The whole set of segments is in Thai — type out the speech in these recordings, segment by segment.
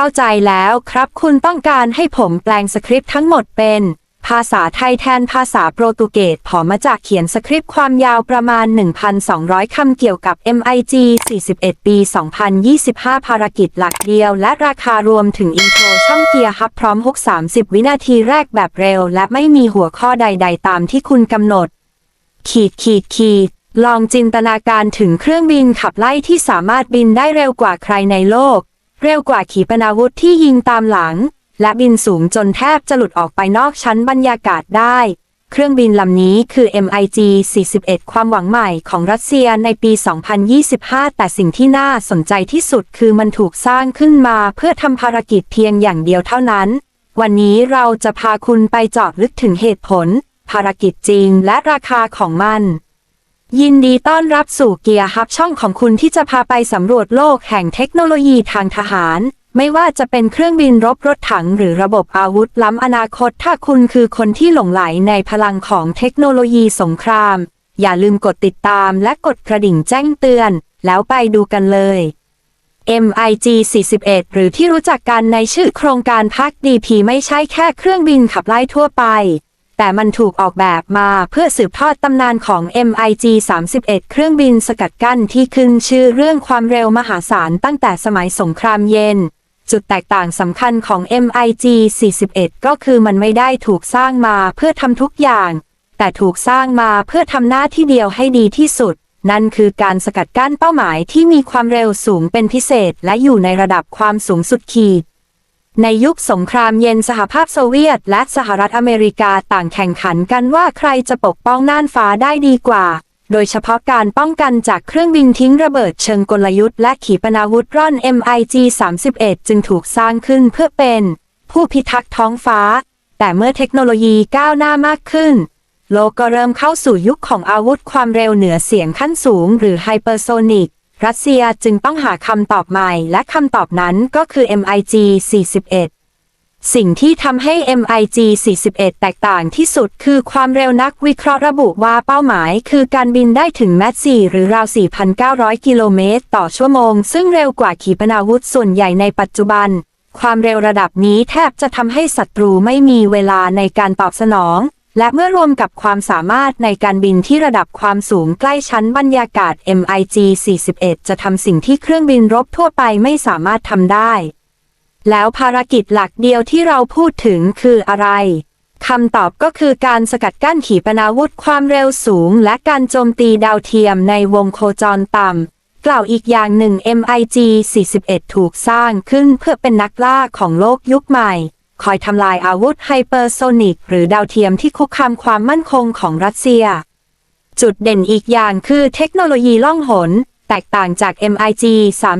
เข้าใจแล้วครับคุณต้องการให้ผมแปลงสคริปต์ทั้งหมดเป็น ภาษาไทยแทนภาษาโปรตุเกสผอมาจากเขียนสคริปต์ความยาวประมาณ 1,200 คำเกี่ยวกับ MIG 41 ปี 2025 ภารกิจหลักเดียว และราคารวมถึงอินโทรช่องเกียร์ฮับพร้อมฮุก30 วินาทีแรกแบบเร็ว และไม่มีหัวข้อใด ๆ ตามที่คุณกำหนด ขีดขีดขีดลองจินตนาการถึงเครื่องบินขับไล่ที่สามารถบินได้เร็วกว่าใครในโลก เร็วกว่าขีปนาวุธที่ยิงตามหลัง และบินสูงจนแทบจะหลุดออกไปนอกชั้นบรรยากาศได้ เครื่องบินลำนี้คือ MiG 41 ความหวังใหม่ของรัสเซียในปี 2025 แต่สิ่งที่น่าสนใจที่สุดคือมันถูกสร้างขึ้นมาเพื่อทำภารกิจเพียงอย่างเดียวเท่านั้น วันนี้เราจะพาคุณไปเจาะลึกถึงเหตุผล ภารกิจจริงและราคาของมัน ยินดีต้อนรับสู่เกียร์ฮับช่องของคุณที่จะพาไปสำรวจโลกแห่งเทคโนโลยีทางทหาร ไม่ว่าจะเป็นเครื่องบินรบรถถังหรือระบบอาวุธล้ำอนาคต ถ้าคุณคือคนที่หลงไหลในพลังของเทคโนโลยีสงคราม อย่าลืมกดติดตามและกดกระดิ่งแจ้งเตือน แล้วไปดูกันเลย MiG 41 หรือที่รู้จักกันในชื่อโครงการพัก DP ไม่ใช่แค่เครื่องบินขับไล่ทั่วไป แต่มันถูกออกแบบมาเพื่อสืบทอดตำนานของ MiG 31 เครื่องบินสกัดกั้นที่ขึ้นชื่อเรื่องความเร็วมหาศาลตั้งแต่สมัยสงครามเย็น จุดแตกต่างสำคัญของ MiG 41 ก็คือมันไม่ได้ถูกสร้างมาเพื่อทำทุกอย่าง แต่ถูกสร้างมาเพื่อทำหน้าที่เดียวให้ดีที่สุด นั่นคือการสกัดกั้นเป้าหมายที่มีความเร็วสูงเป็นพิเศษและอยู่ในระดับความสูงสุดขีด ในยุคสงครามเย็นสหภาพโซเวียต และสหรัฐอเมริกาต่างแข่งขันกันว่าใครจะปกป้องน่านฟ้าได้ดีกว่า โดยเฉพาะการป้องกันจากเครื่องบินทิ้งระเบิดเชิงกลยุทธ์และขีปนาวุธร่อน MiG 31 จึงถูกสร้างขึ้นเพื่อเป็น ผู้พิทักษ์ท้องฟ้า แต่เมื่อเทคโนโลยีก้าวหน้ามากขึ้น โลกก็เริ่มเข้าสู่ยุคของอาวุธความเร็วเหนือเสียงขั้นสูง หรือไฮเปอร์โซนิก รัสเซียจึงต้องหาคำตอบใหม่ และคำตอบนั้นก็คือ MiG 41สิ่งที่ทำให้ MiG 41 แตกต่างที่สุดคือความเร็วนักวิเคราะห์ระบุว่าเป้าหมายคือการบินได้ถึงแมต4หรือราว 4,900 กิโลเมตรต่อชั่วโมง ซึ่งเร็วกว่าขีปนาวุธส่วนใหญ่ในปัจจุบัน ความเร็วระดับนี้แทบจะทำให้ศัตรูไม่มีเวลาในการตอบสนอง และเมื่อรวมกับความสามารถในการบินที่ระดับความสูงใกล้ชั้นบรรยากาศ MiG 41 จะทำสิ่งที่เครื่องบินรบทั่วไปไม่สามารถทำได้ แล้วภารกิจหลักเดียวที่เราพูดถึงคืออะไรคำตอบก็คือการสกัดกั้นขีปนาวุธความเร็วสูง และการโจมตีดาวเทียมในวงโคจรต่ำ กล่าวอีกอย่างหนึ่ง MiG 41 ถูกสร้างขึ้นเพื่อเป็นนักล่าของโลกยุคใหม่ คอยทำลายอาวุธไฮเปอร์โซนิกหรือดาวเทียมที่คุกคามความมั่นคงของรัสเซีย จุดเด่นอีกอย่างคือเทคโนโลยีล่องหน แตกต่างจาก MiG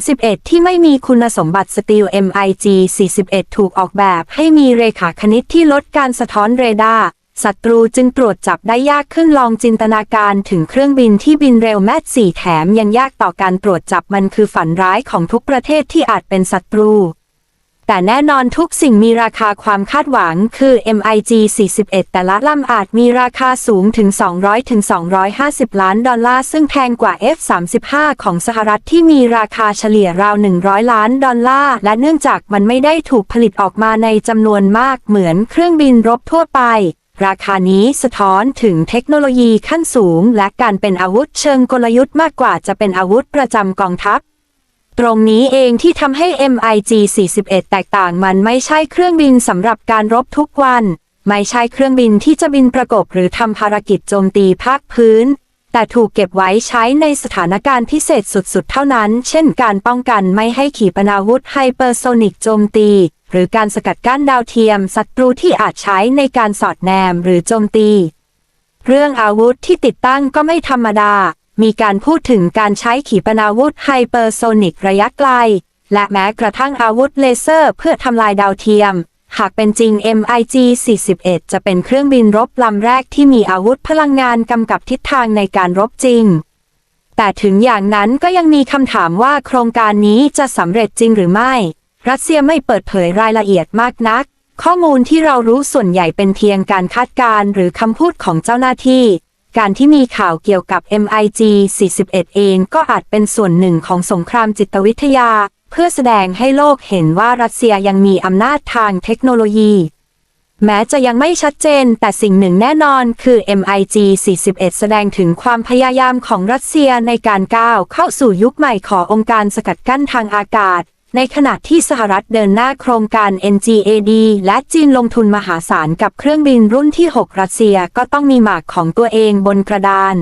31 ที่ไม่มีคุณสมบัติสตีล MiG 41 ถูกออกแบบให้มีเรขาคณิตที่ลดการสะท้อนเรดาร์ศัตรูจึงตรวจจับได้ยากขึ้นลองจินตนาการถึงเครื่องบินที่บินเร็วแมทสี่แถมยังยากต่อการตรวจจับมันคือฝันร้ายของทุกประเทศที่อาจเป็นศัตรู แต่แน่นอนทุกสิ่งมีราคาความคาดหวังคือ MiG 41 แต่ละลำอาจมีราคาสูงถึง 200 ถึง 250 ล้านดอลลาร์ ซึ่งแพงกว่า F35 ของสหรัฐที่มีราคาเฉลี่ยราว 100 ล้านดอลลาร์ และเนื่องจากมันไม่ได้ถูกผลิตออกมาในจำนวนมากเหมือนเครื่องบินรบทั่วไปราคานี้สะท้อนถึงเทคโนโลยีขั้นสูง และการเป็นอาวุธเชิงกลยุทธ์มากกว่าจะเป็นอาวุธประจำกองทัพ ตรงนี้เองที่ทำให้ MiG 41 แตกต่างมันไม่ใช่เครื่องบินสำหรับการรบทุกวัน ไม่ใช่เครื่องบินที่จะบินประกบหรือทำภารกิจโจมตีภาคพื้น แต่ถูกเก็บไว้ใช้ในสถานการณ์พิเศษสุดๆ เท่านั้น เช่นการป้องกันไม่ให้ขีปนาวุธไฮเปอร์โซนิกโจมตี หรือการสกัดกั้นดาวเทียมศัตรูที่อาจใช้ในการสอดแนมหรือโจมตี เรื่องอาวุธที่ติดตั้งก็ไม่ธรรมดา มีการพูดถึงการใช้ขีปนาวุธไฮเปอร์โซนิกระยะไกล และแม้กระทั่งอาวุธเลเซอร์เพื่อทำลายดาวเทียม หากเป็นจริง MiG 41 จะเป็นเครื่องบินรบลำแรกที่มีอาวุธพลังงานกำกับทิศทางในการรบจริง แต่ถึงอย่างนั้นก็ยังมีคำถามว่าโครงการนี้จะสำเร็จจริงหรือไม่ รัสเซียไม่เปิดเผยรายละเอียดมากนัก ข้อมูลที่เรารู้ส่วนใหญ่เป็นเพียงการคาดการณ์หรือคำพูดของเจ้าหน้าที่ การที่มีข่าวเกี่ยวกับ MiG 41 เองก็อาจเป็นส่วนหนึ่งของสงครามจิตวิทยา เพื่อแสดงให้โลกเห็นว่ารัสเซียยังมีอำนาจทางเทคโนโลยี แม้จะยังไม่ชัดเจน แต่สิ่งหนึ่งแน่นอนคือ MiG 41 แสดงถึงความพยายามของรัสเซียในการก้าวเข้าสู่ยุคใหม่ขององค์การสกัดกั้นทางอากาศ ในขณะที่สหรัฐเดินหน้าโครงการ NGAD และจีนลงทุนมหาศาลกับเครื่องบินรุ่นที่ 6 รัสเซียก็ต้องมีหมากของตัวเองบนกระดาน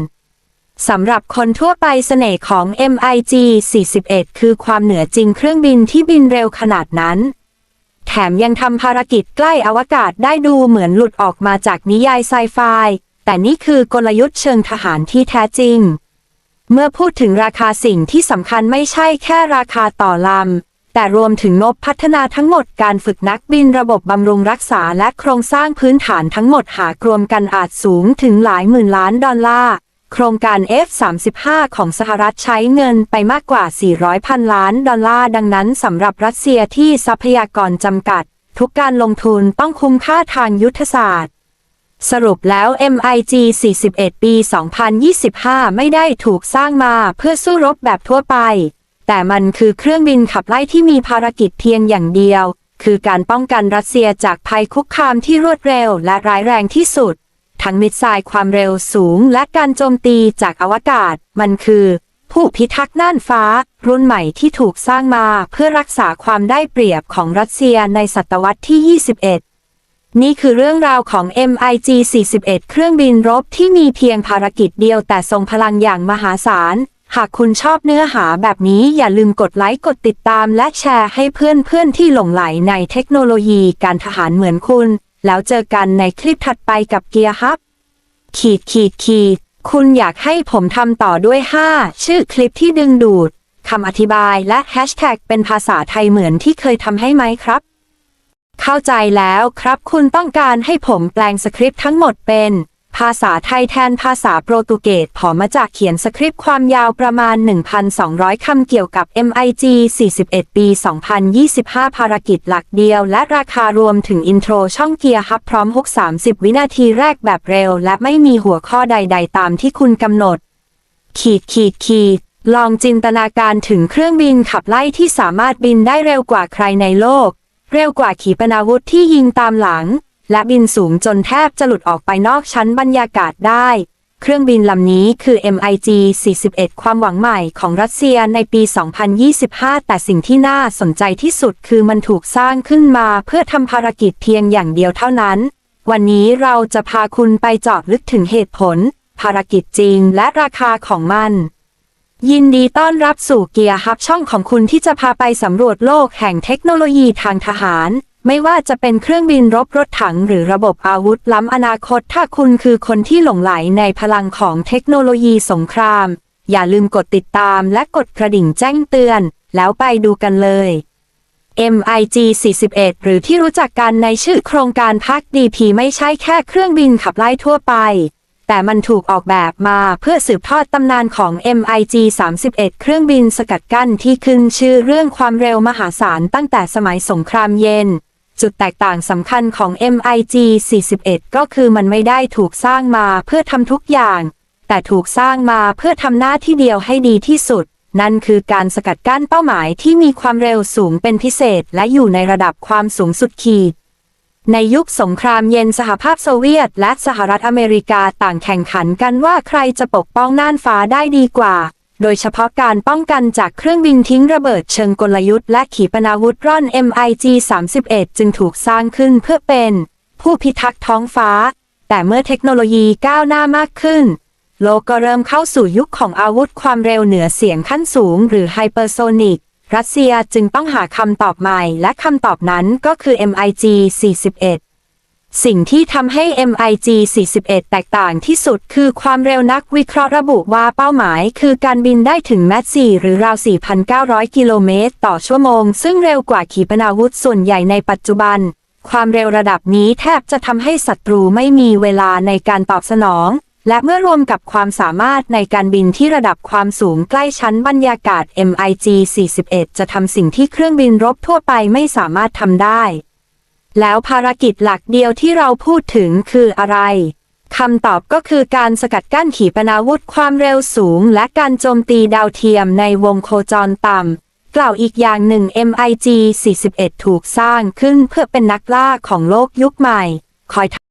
สำหรับคนทั่วไปเสน่ห์ของ MiG 41 คือความเหนือจริงเครื่องบินที่บินเร็วขนาดนั้น แถมยังทำภารกิจใกล้อวกาศได้ดูเหมือนหลุดออกมาจากนิยายไซไฟ แต่นี่คือกลยุทธ์เชิงทหารที่แท้จริง เมื่อพูดถึงราคาสิ่งที่สำคัญไม่ใช่แค่ราคาต่อลำ แต่รวมถึงงบพัฒนาทั้งหมดการฝึกนักบินระบบบำรุงรักษาและโครงสร้างพื้นฐานทั้งหมดหากรวมกันอาจสูงถึงหลายหมื่นล้านดอลลาร์ โครงการ F-35 ของสหรัฐใช้เงินไปมากกว่า 400 พันล้านดอลลาร์ ดังนั้นสำหรับรัสเซียที่ทรัพยากรจำกัด ทุกการลงทุนต้องคุ้มค่าทางยุทธศาสตร์สรุปแล้ว MiG 41 ปี 2025 ไม่ได้ถูกสร้างมาเพื่อสู้รบแบบทั่วไป แต่มันคือเครื่องบินขับไล่ที่มีภารกิจเพียงอย่างเดียว คือการป้องกันรัสเซียจากภัยคุกคามที่รวดเร็วและร้ายแรงที่สุด ทั้งมิสไซล์ความเร็วสูงและการโจมตีจากอวกาศ มันคือ ผู้พิทักษ์น่านฟ้า รุ่นใหม่ที่ถูกสร้างมาเพื่อรักษาความได้เปรียบของรัสเซียในศตวรรษที่ 21นี่คือเรื่องราวของ MiG 41 เครื่องบินรบที่มีเพียงภารกิจเดียวแต่ทรงพลังอย่างมหาศาล หากคุณชอบเนื้อหาแบบนี้อย่าลืมกดไลค์กดติดตามและแชร์ให้เพื่อนๆที่หลงไหลในเทคโนโลยีการทหารเหมือนคุณ แล้วเจอกันในคลิปถัดไปกับเกียร์ฮับ ขีดขีดขีด คุณอยากให้ผมทำต่อด้วย 5 ชื่อคลิปที่ดึงดูดคำอธิบายและแฮชแท็กเป็นภาษาไทยเหมือนที่เคยทำให้ไหมครับ เข้าใจแล้วครับคุณต้องการให้ผมแปลงสคริปต์ทั้งหมดเป็น ภาษาไทยแทนภาษาโปรตุเกสผอมาจากเขียนสคริปต์ความยาวประมาณ 1,200 คำเกี่ยวกับ MIG 41 ปี 2025 ภารกิจหลักเดียว และราคารวมถึงอินโทรช่องเกียร์ฮับพร้อมฮุก30 วินาทีแรกแบบเร็ว และไม่มีหัวข้อใด ๆ ตามที่คุณกำหนด ขีดขีดขีดลองจินตนาการถึงเครื่องบินขับไล่ที่สามารถบินได้เร็วกว่าใครในโลก เร็วกว่าขีปนาวุธที่ยิงตามหลัง และบินสูงจนแทบจะหลุดออกไปนอกชั้นบรรยากาศได้ เครื่องบินลำนี้คือ MiG 41 ความหวังใหม่ของรัสเซียในปี 2025 แต่สิ่งที่น่าสนใจที่สุดคือมันถูกสร้างขึ้นมาเพื่อทำภารกิจเพียงอย่างเดียวเท่านั้น วันนี้เราจะพาคุณไปเจาะลึกถึงเหตุผล ภารกิจจริงและราคาของมันยินดีต้อนรับสู่เกียร์ฮับช่องของคุณที่จะพาไปสำรวจโลกแห่งเทคโนโลยีทางทหาร ไม่ว่าจะเป็นเครื่องบินรบรถถังหรือระบบอาวุธล้ำอนาคต ถ้าคุณคือคนที่หลงไหลในพลังของเทคโนโลยีสงคราม อย่าลืมกดติดตามและกดกระดิ่งแจ้งเตือน แล้วไปดูกันเลย MiG 41 หรือที่รู้จักกันในชื่อโครงการพัก DP ไม่ใช่แค่เครื่องบินขับไล่ทั่วไป แต่มันถูกออกแบบมาเพื่อสืบทอดตำนานของ MiG 31 เครื่องบินสกัดกั้นที่ขึ้นชื่อเรื่องความเร็วมหาศาลตั้งแต่สมัยสงครามเย็น จุดแตกต่างสำคัญของ MiG 41 ก็คือมันไม่ได้ถูกสร้างมาเพื่อทำทุกอย่าง แต่ถูกสร้างมาเพื่อทำหน้าที่เดียวให้ดีที่สุด นั่นคือการสกัดกั้นเป้าหมายที่มีความเร็วสูงเป็นพิเศษและอยู่ในระดับความสูงสุดขีด ในยุคสงครามเย็นสหภาพโซเวียต และสหรัฐอเมริกาต่างแข่งขันกันว่าใครจะปกป้องน่านฟ้าได้ดีกว่า โดยเฉพาะการป้องกันจากเครื่องบินทิ้งระเบิดเชิงกลยุทธ์และขีปนาวุธร่อน MiG 31 จึงถูกสร้างขึ้นเพื่อเป็น ผู้พิทักษ์ท้องฟ้า แต่เมื่อเทคโนโลยีก้าวหน้ามากขึ้น โลกก็เริ่มเข้าสู่ยุคของอาวุธความเร็วเหนือเสียงขั้นสูง หรือไฮเปอร์โซนิกรัสเซียจึงต้องหาคำตอบใหม่ และคำตอบนั้นก็คือ MiG 41 สิ่งที่ทำให้ MiG 41 แตกต่างที่สุดคือความเร็วนักวิเคราะห์ระบุว่าเป้าหมาย คือการบินได้ถึงแมต4หรือราว 4,900 กิโลเมตร ต่อชั่วโมง ซึ่งเร็วกว่าขีปนาวุธส่วนใหญ่ในปัจจุบัน ความเร็วระดับนี้แทบจะทำให้ศัตรูไม่มีเวลาในการตอบสนอง และเมื่อรวมกับความสามารถในการบินที่ระดับความสูงใกล้ชั้นบรรยากาศ MiG 41 จะทำสิ่งที่เครื่องบินรบทั่วไปไม่สามารถทำได้ แล้วภารกิจหลักเดียวที่เราพูดถึงคืออะไรคำตอบก็คือการสกัดกั้นขีปนาวุธความเร็วสูง และการโจมตีดาวเทียมในวงโคจรต่ำ กล่าวอีกอย่างหนึ่ง MIG 41 ถูกสร้างขึ้นเพื่อเป็นนักล่าของโลกยุคใหม่ คอย